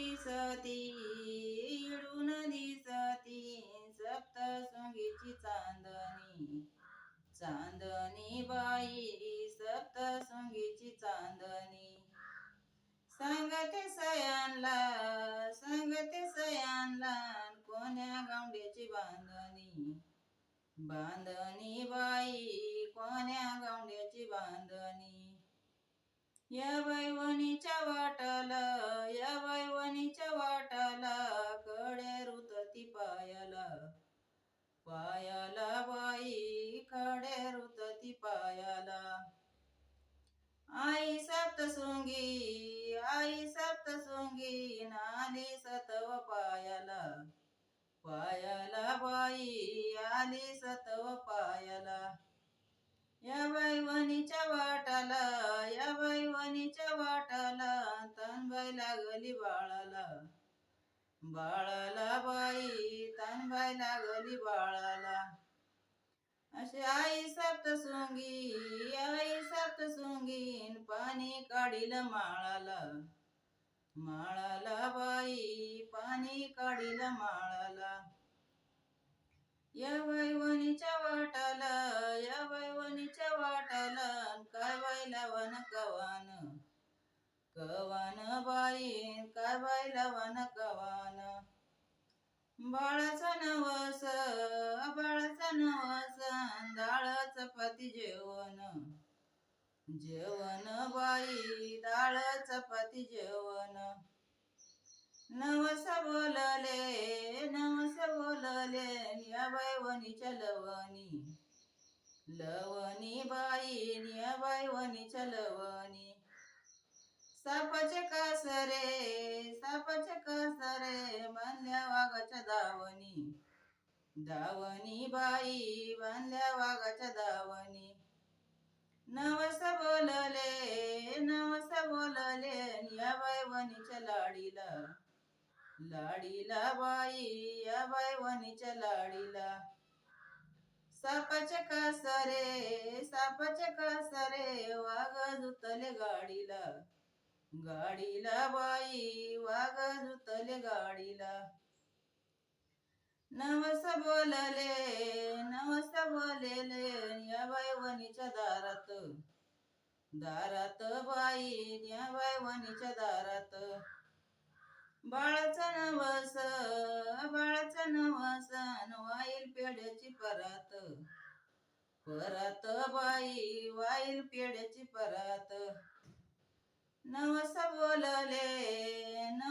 दिसती इडून दिसती सप्त सुंगीची चांदणी. चांदणी बाई सप्तशृंगीची चांदणी. सांगते सयांला सांगते सयांला कोण्या गावड्याची बांधणी. बांधणी बाई कोण्या गावड्याची बांधणी. या बैवणीच्या सप्तशृंगी आई सप्तशृंगी नाली सतव पायाला. पायाला बाई आली सतव पायाला. या वैवणीच्या वाटाला या वैवणीच्या वाटाला तनबाई लागली बाळाला. बाळाला बाई तनबाई लागली बाळाला. अशी आई सप्तशृंगी आई सप्तशृंगीन पाणी काढील माळाला. माळाला बाई पाणी काढील माळाला. या वैवणीच्या वाटाला या वैवणीच्या वाटाला काय बाईला वन कवान? कवान बाई काय बाईला वन कवान? बाळाचा नवस बाळाचा नवस डाळ चपाती जेवण. जेवण बाई डाळ चपाती जेवण. नवस बोलले नवस बोलले निया बाई वणीच्या लवणी लवणी बाई निया बाई वणीच्या लवणी सापाचे कासरे सापाचे कासरे बांधल्या वाघाच्या दावणी दावणी बाई बांधल्या वाघाच्या दावणी नवस बोलले नवस बोलले या बाई लाडीला. लाडीला बाई या बाई लाडीला. सापाचे कासरे सापाचे कासरे वाघ जुतले गाडीला. गाडीला बाई वाघ जुतले गाडीला. नवस बोलले नवस बोलले या बाई दारात. दारात बाई या बाई दारात. बाळाचा नवस बाळाचा नवस वाईल पेड्याची परात. परात बाई वाईल पेड्याची परात. नवस बोलले न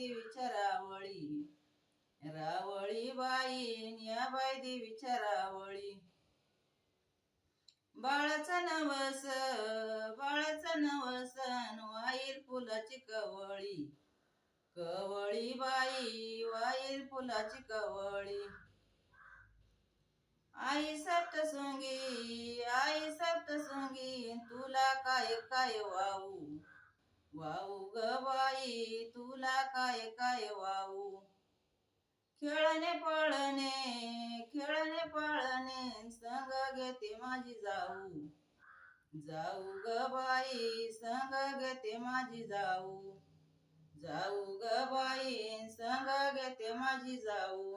देवीच्या रावळी रावळी बाई या बाई देवीच्या रावळी बाळाचा नवस बाळाचा नवसन वाईल फुलाची कवळी. कवळी बाई वाईल फुलाची कवळी. आई सप्तशृंगी आई सप्तशृंगी तुला काय काय वाऊ? वाऊ ग बाई तुला काय काय वाऊ? खेळणे पळणे खेळणे पळणे संग घेते माझी जाऊ. जाऊ ग बाई संग घेते माझी जाऊ. जाऊ ग बाई संग घेते माझी जाऊ.